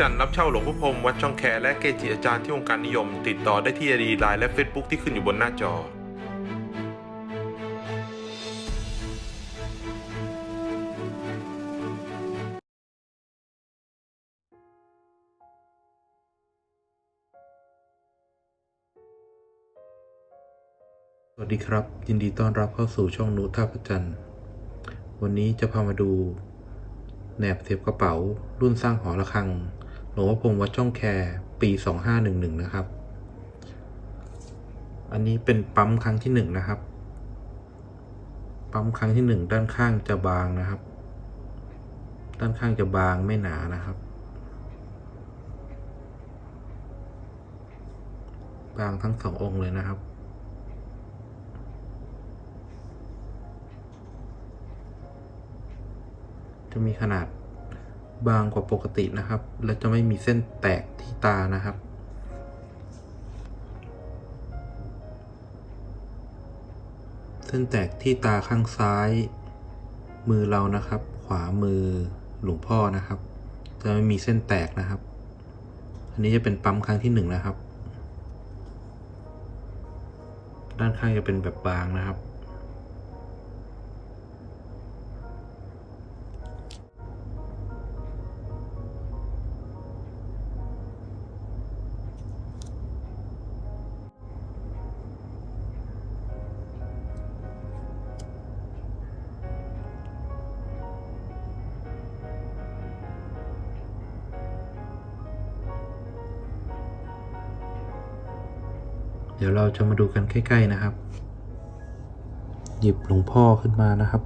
จันทร์รับเช่าหลวงพ่อพรมวัดช่องแคและเกจิอาจารย์ที่วงการนิยม ติดต่อได้ที่ไอดีไลน์และ Facebook ที่ขึ้นอยู่บนหน้าจอสวัสดีครับ ยินดีต้อนรับเข้าสู่ช่องนูท่าประจันทร์วันนี้จะพามาดูแหนบเสียบกระเป๋ารุ่นสร้างหอระฆัง ลวงพ่อพรหมวัดช่องแคปี 2511 นะครับ อันนี้เป็นปั๊มครั้งที่หนึ่งนะครับ ปั๊มครั้งที่หนึ่งด้านข้างจะบางนะครับ ด้านข้างจะบางไม่หนานะครับ บางทั้งสององค์เลยนะครับจะมีขนาด บางกว่าปกตินะครับ และจะไม่มีเส้นแตกที่ตานะครับ เส้นแตกที่ตาข้างซ้าย มือเรานะครับ ขวามือหลวงพ่อนะครับ จะไม่มีเส้นแตกนะครับ อันนี้จะเป็นปั๊มครั้งที่หนึ่งนะครับ ด้านข้างจะเป็นแบบบางนะครับ เดี๋ยวเราจะมาดูกันใกล้ ๆนะครับ หยิบหลวงพ่อขึ้นมานะครับ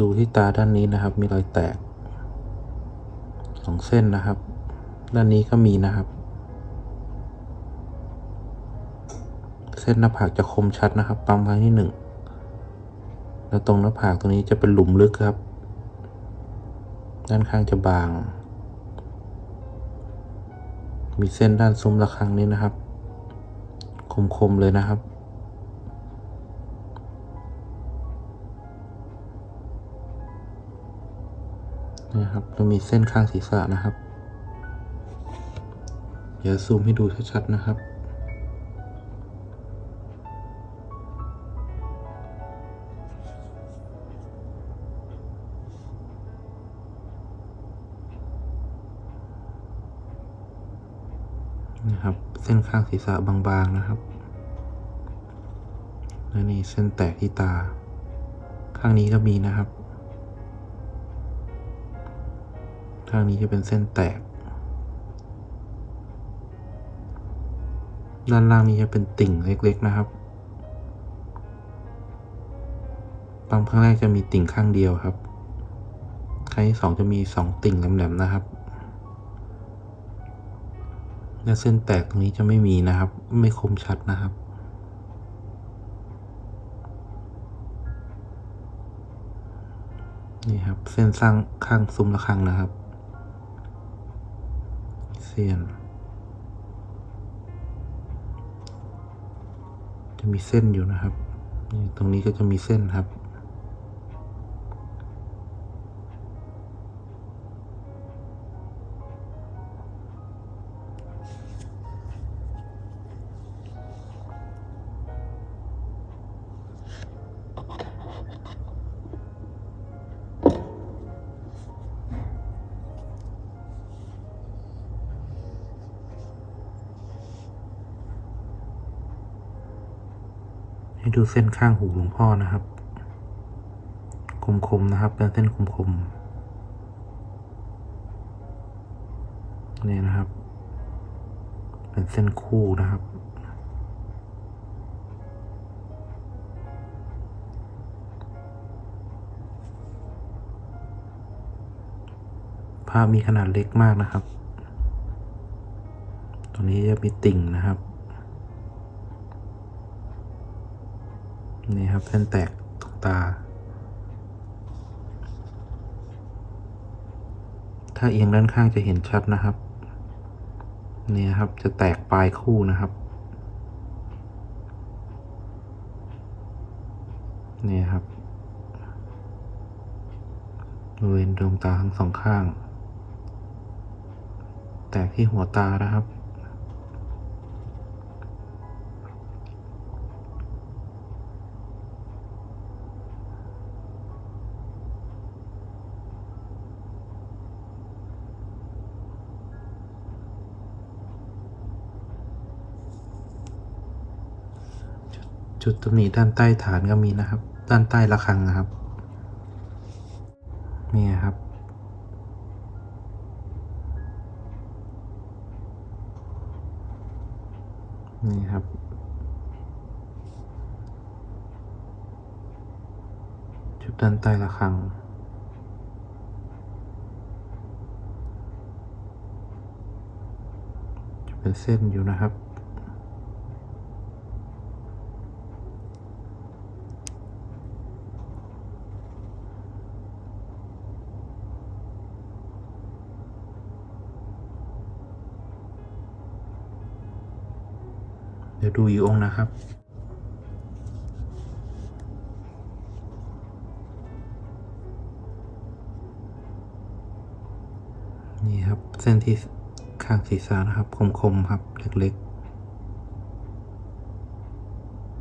ดูที่ตาด้านนี้นะครับ มีรอยแตกสองเส้นนะครับ ด้านนี้ก็มีนะครับ เส้นหน้าผากจะคมชัดนะครับปั๊มครั้งที่หนึ่งแล้วตรงหน้าผากตรงนี้จะเป็นหลุมลึกครับ ด้านข้างจะบาง มีเส้นด้านซุ้มระฆังนี้นะครับ คมๆเลยนะครับ นี่ครับเรามีเส้นข้างศีรษะนะครับ เดี๋ยวซูมให้ดูชัดๆนะครับ ส้นข้างศีรษะบางๆนะครับ และนี่เส้นแตกที่ตา ข้างนี้ก็มีนะครับ ข้างนี้จะเป็นเส้นแตก ด้านล่างนี้จะเป็นติ่งเล็กๆนะครับปั๊มครั้งแรกจะมีติ่งข้างเดียวครับครั้งที่สองจะมีสองติ่งแหลมๆนะครับ และเส้นแตกตรงนี้จะไม่มีนะครับ ไม่คมชัดนะครับนี่ครับ เส้นสร้างข้างซุ้มระฆังนะครับ เสียน จะมีเส้นอยู่นะครับนี่ตรงนี้ก็จะมีเส้นครับ ให้ดูเส้นข้างหูหลวงพ่อนะครับ คมๆนะครับ เป็นเส้นคมๆนี่นะครับ เป็นเส้นคู่นะครับภาพมีขนาดเล็กมากนะครับ ตรงนี้จะมีติ่งนะครับ นี่ครับเส้นแตกตรงตา ถ้าเอียงด้านข้างจะเห็นชัดนะครับนี่ครับจะแตกปลายคู่นะครับนี่ครับบริเวณดวงตาทั้งสองข้าง แตกที่หัวตานะครับ จุดตำหนิด้านใต้ฐานก็มีนะครับ ด้านใต้ระฆังนะครับนี่ครับ นี่ครับจุดด้านใต้ระฆังจะเป็นเส้นอยู่นะครับ ยวดูอีกองนะครับ นี่ครับเส้นที่ข้างศีรษะนะครับ คมๆครับ เล็กๆ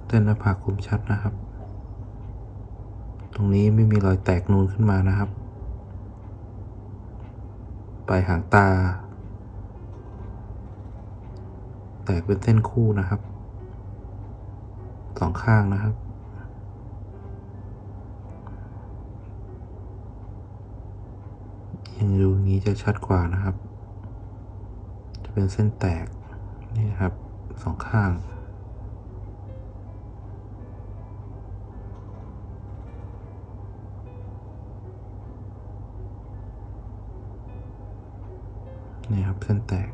เส้นหน้าผากคมชัดนะครับ ตรงนี้ไม่มีรอยแตกนูนขึ้นมานะครับ ปลายหางตาแตกเป็นเส้นคู่นะครับ สองข้างนะครับ ยังดูงี้จะชัดกว่านะครับ จะเป็นเส้นแตกนี่ครับสองข้างนี่ครับเส้นแตก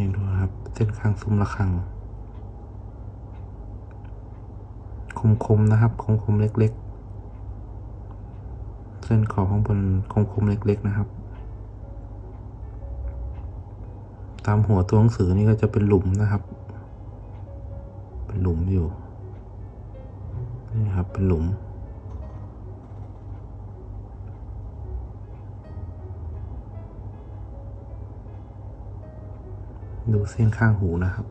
นี่ดูนะครับ เส้นข้างซุ้มระฆัง คมๆนะครับ คมๆเล็ก ๆ เส้นขอบข้างบนคมๆเล็ก ๆ นะครับ ตามหัวตัวหนังสือนี่ก็จะเป็นหลุมนะครับ เป็นหลุมอยู่ นี่ครับ เป็นหลุม ดูเส้นข้างหูนะครับ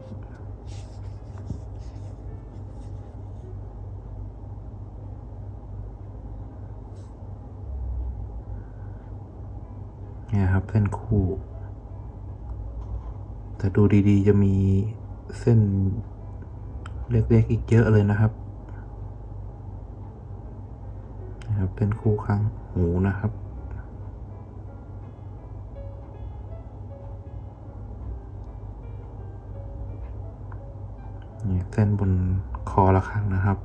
เนี่ยครับเส้นคู่ แต่ดูดีๆ จะมีเส้นเล็กๆอีกเยอะเลยนะครับนะครับเป็นคู่ข้างหูนะครับ ส้นบนคอระฆังนะครับ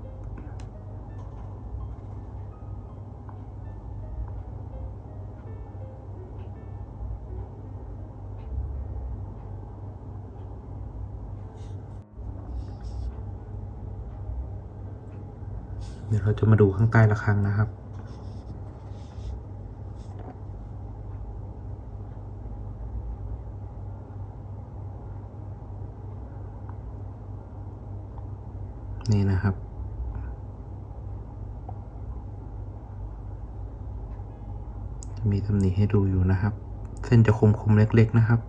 เดี๋ยวเราจะมาดูข้างใต้ระฆังนะครับ นี่นะครับ จะ มีตำหนิให้ดูอยู่นะครับ เส้นจะคมๆเล็กๆนะครับ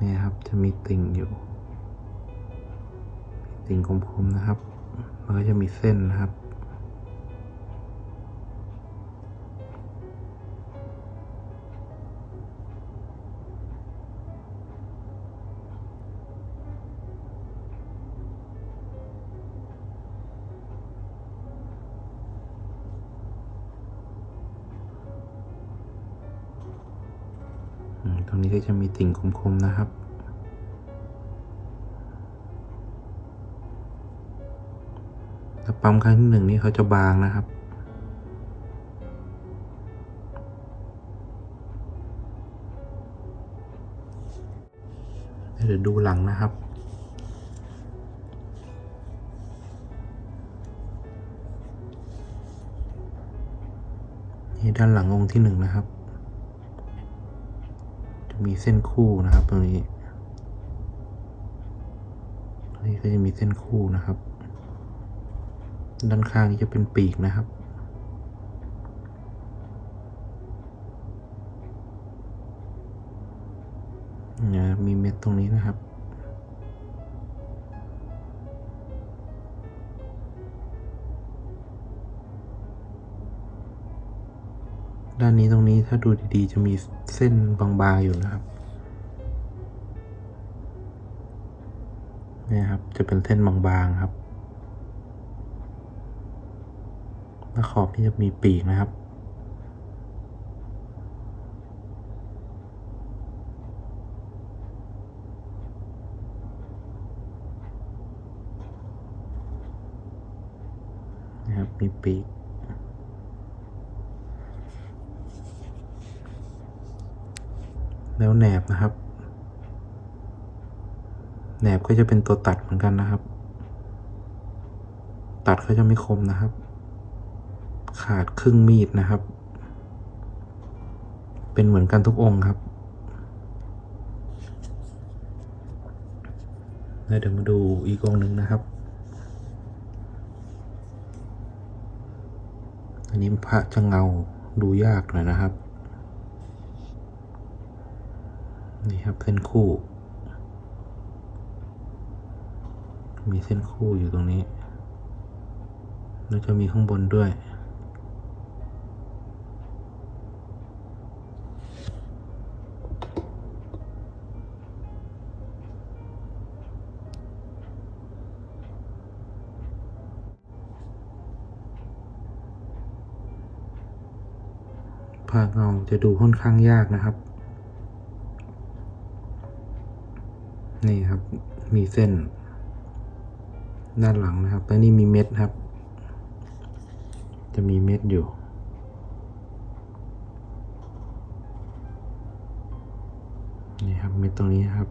นี่ครับจะมีติ่งอยู่ ติ่งคมๆนะครับแล้วก็จะมีเส้นนะครับ ตรงนี้ก็จะมีติ่งคมๆนะครับ ถ้าปั๊มครั้งที่หนึ่งนี่เขาจะบางนะครับ เดี๋ยวดูหลังนะครับนี่ด้านหลังองค์ที่หนึ่งนะครับ มีเส้นคู่นะครับ ตรงนี้ตรงนี้ก็จะมีเส้นคู่นะครับ ด้านข้างนี้จะเป็นปีกนะครับนะมีเม็ดตรงนี้นะครับ ด้านนี้ตรงนี้ถ้าดูดีๆ จะมีเส้นบางๆอยู่นะครับนี่ครับ จะเป็นเส้นบางๆครับหน้าขอบนี่จะมีปีกนะครับ นะครับ มีปีก แล้วแหนบนะครับ แหนบก็จะเป็นตัวตัดเหมือนกันนะครับ ตัดก็จะไม่คมนะครับ ขาดครึ่งมีดนะครับ เป็นเหมือนกันทุกองค์ครับแล้วเดี๋ยวมาดูอีกองหนึ่งนะครับ อันนี้พระจะเงาดูยากหน่อยนะครับ นี่ครับเส้นคู่ มีเส้นคู่อยู่ตรงนี้ แล้วจะมีข้างบนด้วย ภาคเงาจะดูค่อนข้างยากนะครับ มีเส้น ด้านหลังนะครับแล้วนี่มีเม็ดครับ จะมีเม็ดอยู่ นี่ครับเม็ดตรงนี้ครับ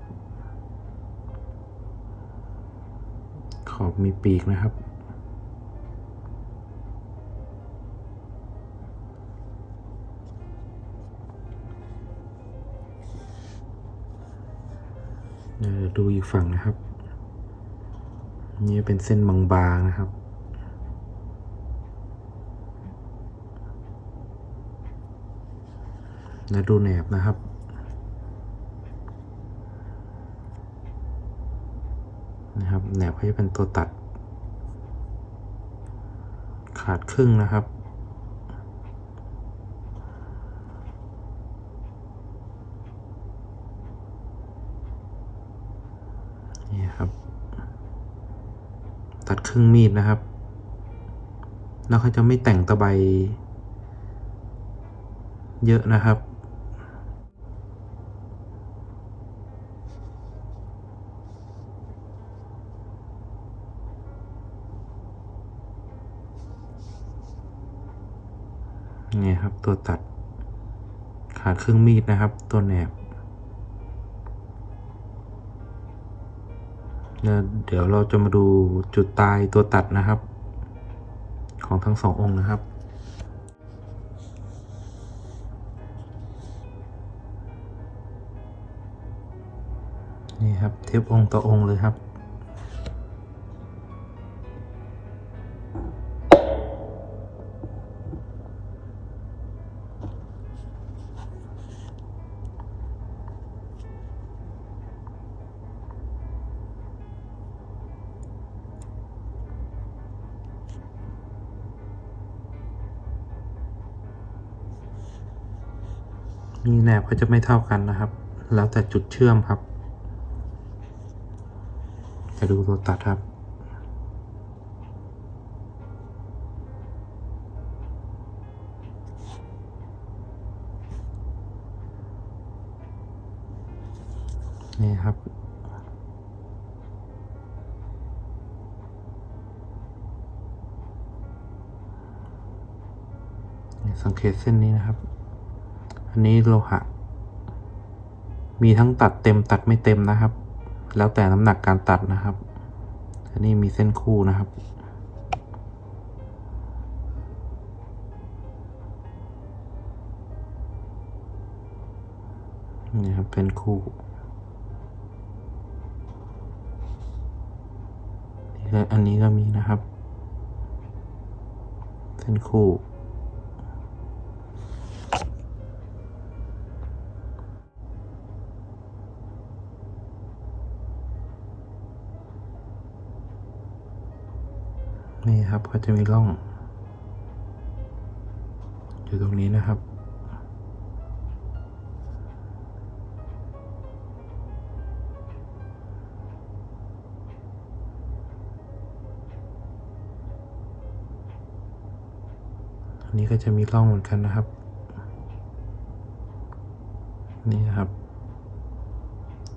ขอบมีปีกนะครับ ดูอีกฝั่งนะครับ นี่เป็นเส้นบางๆนะครับ แล้วดูแหนบนะครับนะครับแหนบเขาจะเป็นตัวตัด ขาดครึ่งนะครับ นี่ครับ ตัดครึ่งมีดนะครับ แล้วเขาจะไม่แต่งตะไบเยอะนะครับนี่ครับตัวตัดขาดครึ่งมีดนะครับ ตัวแหนบ นะเดี๋ยวเราจะมาดูจุดตายตัวตัดนะครับ ของทั้งสององค์นะครับนี่ครับเทียบองค์ต่อองค์เลยครับ นี่แนบก็จะไม่เท่ากันนะครับ แล้วแต่จุดเชื่อมครับ จะดูตัวตัดครับนี่ครับนี่สังเกตเส้นนี้นะครับ อันนี้โลหะ มีทั้งตัดเต็มตัดไม่เต็มนะครับ แล้วแต่น้ำหนักการตัดนะครับ อันนี้มีเส้นคู่นะครับ นี่ครับเป็นคู่อันนี้ก็มีนะครับ เส้นคู่ นี่ครับก็จะมีร่อง อยู่ตรงนี้นะครับ อันนี้ก็จะมีร่องเหมือนกันนะครับ นี่นะครับ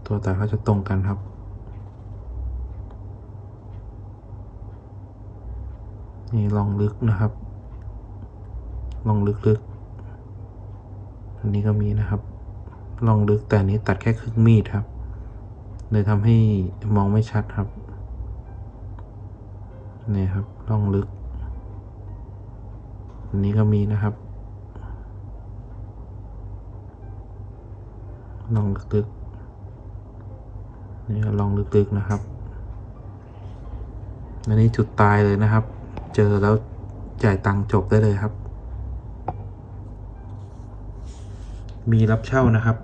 ตัวแตาก็จะตรงกันครับ นี่ลองลึกนะครับ ลองลึกๆอันนี้ก็มีนะครับ ลองลึกแต่นี้ตัดแค่ครึ่งมีดครับ เลยทำให้มองไม่ชัดครับ นี่ครับลองลึก อันนี้ก็มีนะครับ ลองลึกๆนี่ลองลึกๆนะครับอันนี้จุดตายเลยนะครับ เจอแล้วจ่ายตังค์จบได้เลยครับ มีรับเช่านะครับ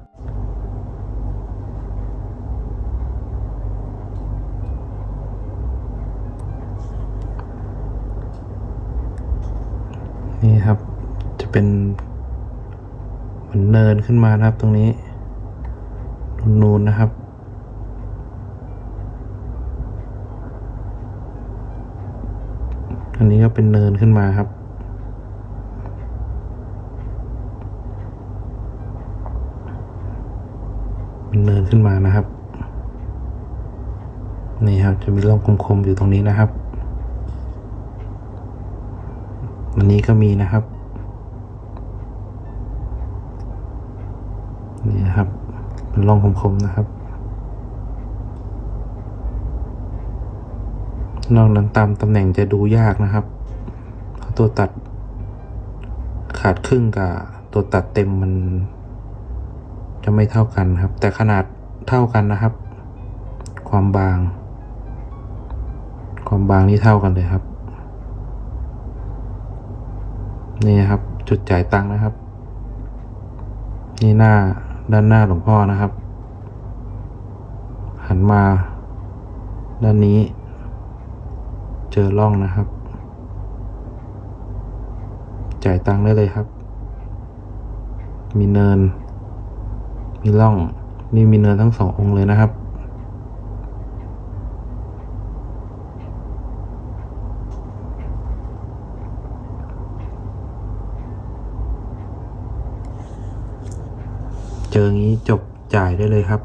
นี่ครับจะเป็นเหมือนเนินขึ้นมานะครับตรงนี้นูนๆนะครับ อันนี้ก็ เป็นเนินขึ้นมาครับ เป็นเนินขึ้นมานะครับ นี่ครับจะมีร่องคมๆอยู่ตรงนี้นะครับอันนี้ก็มีนะครับ นี่นะครับ เป็นร่องคมๆนะครับนอกนั้นตามตำแหน่งจะดูยากนะครับ ตัวตัด ขาดครึ่งกับตัวตัดเต็มมัน จะไม่เท่ากันครับ แต่ขนาดเท่ากันนะครับ ความบาง ความบางนี่เท่ากันเลยครับ นี่นะครับ จุดจ่ายตังค์นะครับ นี่หน้าด้านหน้าหลวงพ่อนะครับ หันมา ด้านนี้ เจอร่องนะครับ จ่ายตังค์ได้เลยครับ มีเนิน มีร่อง นี่มีเนินทั้งสององค์เลยนะครับ เจองี้จบจ่ายได้เลยครับ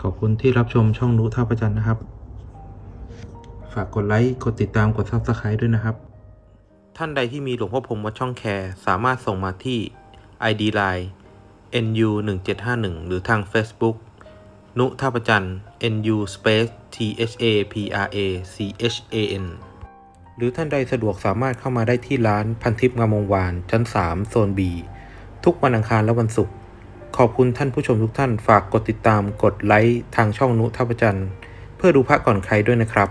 ขอบคุณที่รับชมช่องรู้ท่าประจันนะครับ ฝากกดไลค์ กดติดตามกด Subscribe ด้วยนะครับ ท่านใดที่มีหลวงพ่อพรมวัดช่องแคร์สามารถส่งมาที่ ID Line nu 1 7 5 1หรือทาง Facebook นุท่าประจัน nu space t h a p r a c h a n หรือท่านใดสะดวกสามารถเข้ามาได้ที่ร้านพันทิพย์งามวงวาน ชั้น 3 โซน B ทุกวันอังคารและวันศุกร์ขอบคุณท่านผู้ชมทุกท่านฝากกดติดตามกดไลค์ทางช่องนุท่าประจันทร์เพื่อดูพระก่อนใครด้วยนะครับ